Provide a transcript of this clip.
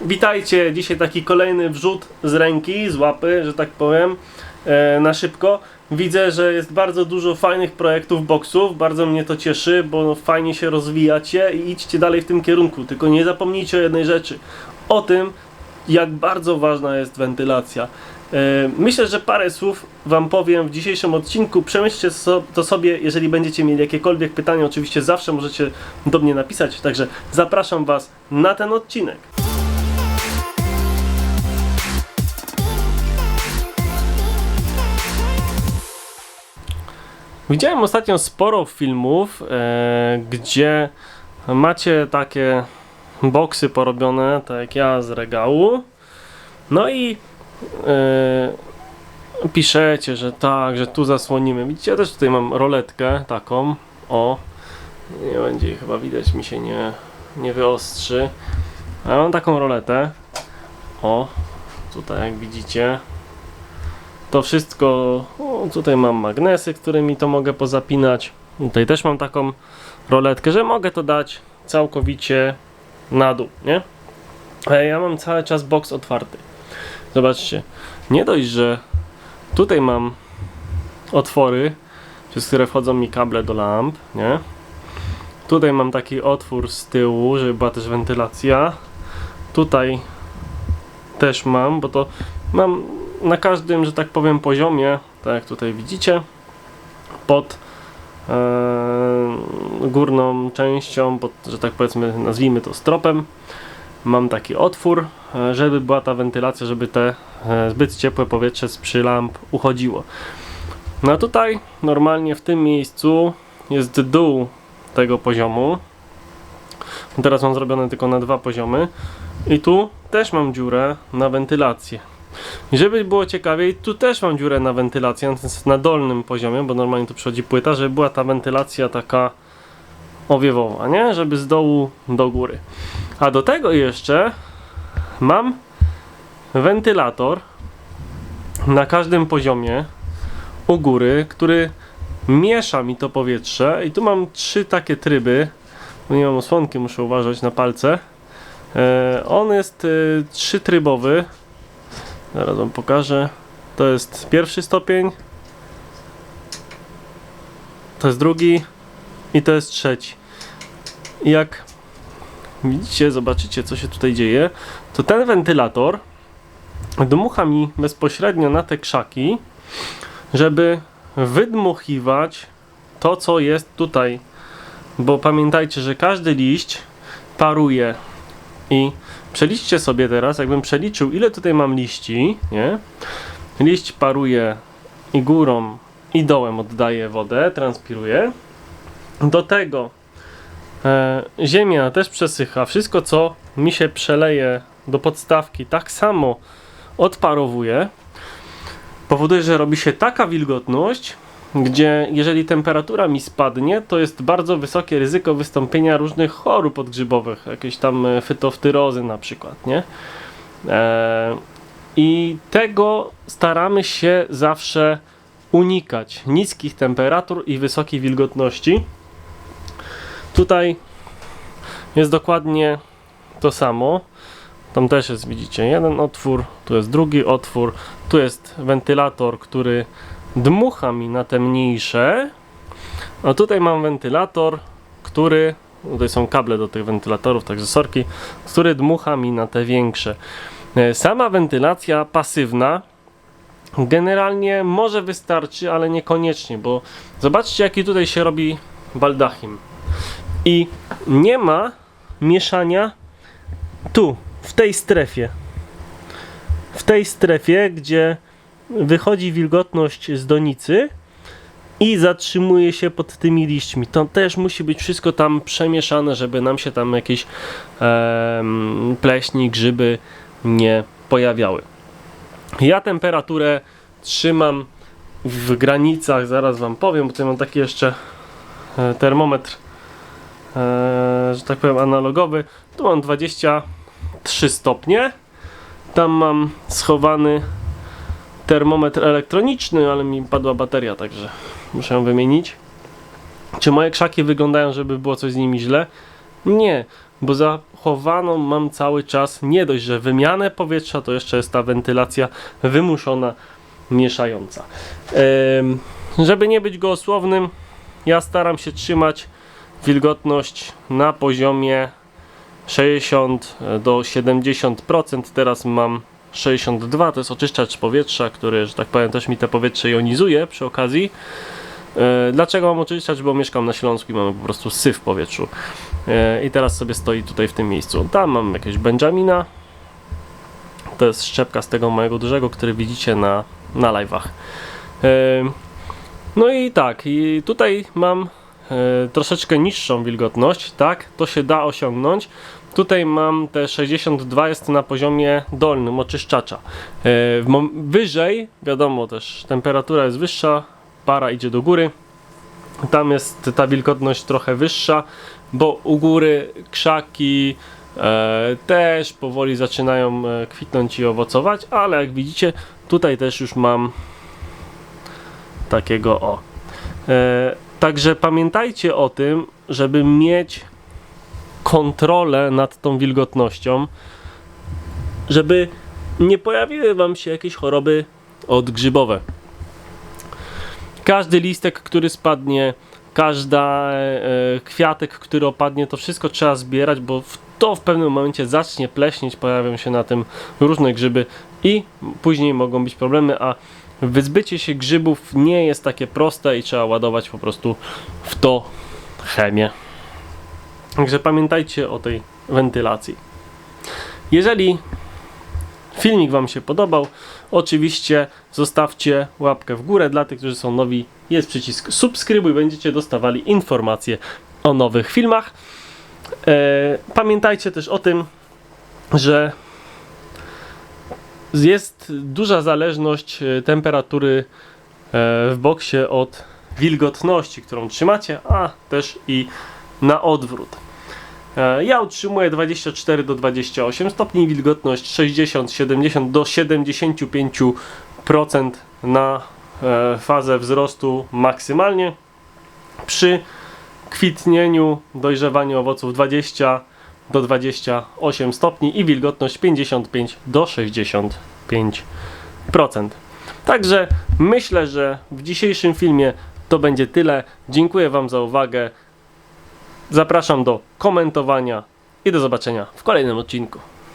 Witajcie, dzisiaj taki kolejny wrzut z ręki, z łapy, że tak powiem, e, na szybko. Widzę, że jest bardzo dużo fajnych projektów boksów, bardzo mnie to cieszy, bo fajnie się rozwijacie i idźcie dalej w tym kierunku. Tylko nie zapomnijcie o jednej rzeczy, o tym, jak bardzo ważna jest wentylacja. E, Myślę, że parę słów Wam powiem w dzisiejszym odcinku. Przemyślcie to sobie, jeżeli będziecie mieli jakiekolwiek pytania, oczywiście zawsze możecie do mnie napisać. Także zapraszam Was na ten odcinek. Widziałem ostatnio sporo filmów, e, gdzie macie takie boksy porobione, tak jak ja z regału. No i e, piszecie, że tak, że tu zasłonimy. Widzicie, ja też tutaj mam roletkę taką. O, nie będzie chyba widać, mi się nie, nie wyostrzy. A ja mam taką roletę. O, tutaj jak widzicie. To wszystko, o, tutaj mam magnesy, którymi to mogę pozapinać. Tutaj też mam taką roletkę, że mogę to dać całkowicie na dół, nie? Ale ja mam cały czas boks otwarty. Zobaczcie, nie dość, że tutaj mam otwory, przez które wchodzą mi kable do lamp, nie? Tutaj mam taki otwór z tyłu, żeby była też wentylacja. Tutaj też mam, bo to mam na każdym, że tak powiem, poziomie, tak jak tutaj widzicie, pod e, górną częścią, pod, że tak powiedzmy, nazwijmy to stropem, mam taki otwór, e, żeby była ta wentylacja, żeby te e, zbyt ciepłe powietrze z przy lamp uchodziło. No a tutaj normalnie w tym miejscu jest dół tego poziomu. Teraz mam zrobione tylko na dwa poziomy. I tu też mam dziurę na wentylację. I żeby było ciekawiej, tu też mam dziurę na wentylację, na dolnym poziomie, bo normalnie tu przychodzi płyta, żeby była ta wentylacja taka owiewowa, nie? Żeby z dołu do góry. A do tego jeszcze mam wentylator na każdym poziomie u góry, który miesza mi to powietrze i tu mam trzy takie tryby nie mam osłonki, muszę uważać na palce e, on jest e, trzytrybowy zaraz wam pokażę to jest pierwszy stopień to jest drugi i to jest trzeci i jak widzicie, zobaczycie co się tutaj dzieje to ten wentylator dmucha mi bezpośrednio na te krzaki żeby wydmuchiwać to, co jest tutaj. Bo pamiętajcie, że każdy liść paruje. I przeliczcie sobie teraz, jakbym przeliczył, ile tutaj mam liści, nie? Liść paruje i górą, i dołem oddaje wodę, transpiruje. Do tego e, ziemia też przesycha. Wszystko, co mi się przeleje do podstawki, tak samo odparowuje powoduje, że robi się taka wilgotność, gdzie jeżeli temperatura mi spadnie, to jest bardzo wysokie ryzyko wystąpienia różnych chorób odgrzybowych, jakiejś tam e, fytoftyrozy na przykład, nie? Eee, I tego staramy się zawsze unikać, niskich temperatur i wysokiej wilgotności. Tutaj jest dokładnie to samo. Tam też jest, widzicie, jeden otwór, tu jest drugi otwór, tu jest wentylator, który dmucha mi na te mniejsze, a tutaj mam wentylator, który, tutaj są kable do tych wentylatorów, także sorki, który dmucha mi na te większe. E, Sama wentylacja pasywna generalnie może wystarczy, ale niekoniecznie, bo zobaczcie jaki tutaj się robi baldachim. I nie ma mieszania tu, w tej strefie. W tej strefie, gdzie wychodzi wilgotność z donicy i zatrzymuje się pod tymi liśćmi. To też musi być wszystko tam przemieszane, żeby nam się tam jakieś em, pleśni, grzyby nie pojawiały. Ja temperaturę trzymam w granicach, zaraz Wam powiem, bo tutaj mam taki jeszcze e, termometr, e, że tak powiem analogowy. Tu mam 23 stopnie. Tam mam schowany termometr elektroniczny, ale mi padła bateria, także muszę ją wymienić. Czy moje krzaki wyglądają, żeby było coś z nimi źle? Nie. bo zachowaną mam cały czas nie dość, że wymianę powietrza, to jeszcze jest ta wentylacja wymuszona, mieszająca. Em, żeby nie być gołosłownym, ja staram się trzymać wilgotność na poziomie 60 do 70%. Teraz mam 62, to jest oczyszczacz powietrza, który, że tak powiem, też mi te powietrze jonizuje przy okazji. E, Dlaczego mam oczyszczać? Bo mieszkam na Śląsku i mamy po prostu syf w powietrzu. E, I teraz sobie stoi tutaj w tym miejscu. Tam mam jakiegoś Benjamina. To jest szczepka z tego mojego dużego, który widzicie na, na live'ach. E, No i tak, i tutaj mam troszeczkę niższą wilgotność, tak? To się da osiągnąć. Tutaj mam te 62 jest na poziomie dolnym oczyszczacza. E, wyżej, wiadomo też, temperatura jest wyższa, para idzie do góry. Tam jest ta wilgotność trochę wyższa, bo u góry krzaki e, też powoli zaczynają e, kwitnąć i owocować, ale jak widzicie, tutaj też już mam takiego o. Także pamiętajcie o tym, żeby mieć kontrolę nad tą wilgotnością, żeby nie pojawiły Wam się jakieś choroby odgrzybowe. Każdy listek, który spadnie, każda e, kwiatek, który opadnie, to wszystko trzeba zbierać, bo to w pewnym momencie zacznie pleśnieć, pojawią się na tym różne grzyby i później mogą być problemy, a wyzbycie się grzybów nie jest takie proste i trzeba ładować po prostu w to chemię. Także pamiętajcie o tej wentylacji. Jeżeli filmik Wam się podobał, oczywiście zostawcie łapkę w górę. Dla tych, którzy są nowi, jest przycisk subskrybuj, będziecie dostawali informacje o nowych filmach. E, pamiętajcie też o tym, że jest duża zależność e, temperatury e, w boksie od wilgotności, którą trzymacie, a też i na odwrót. E, Ja utrzymuję 24 do 28 stopni, wilgotność 60, 70 do 75% na e, fazę wzrostu maksymalnie. Przy kwitnieniu, dojrzewaniu owoców 20 do 28 stopni i wilgotność 55 do 65%. Także myślę, że w dzisiejszym filmie to będzie tyle. Dziękuję Wam za uwagę. Zapraszam do komentowania i do zobaczenia w kolejnym odcinku.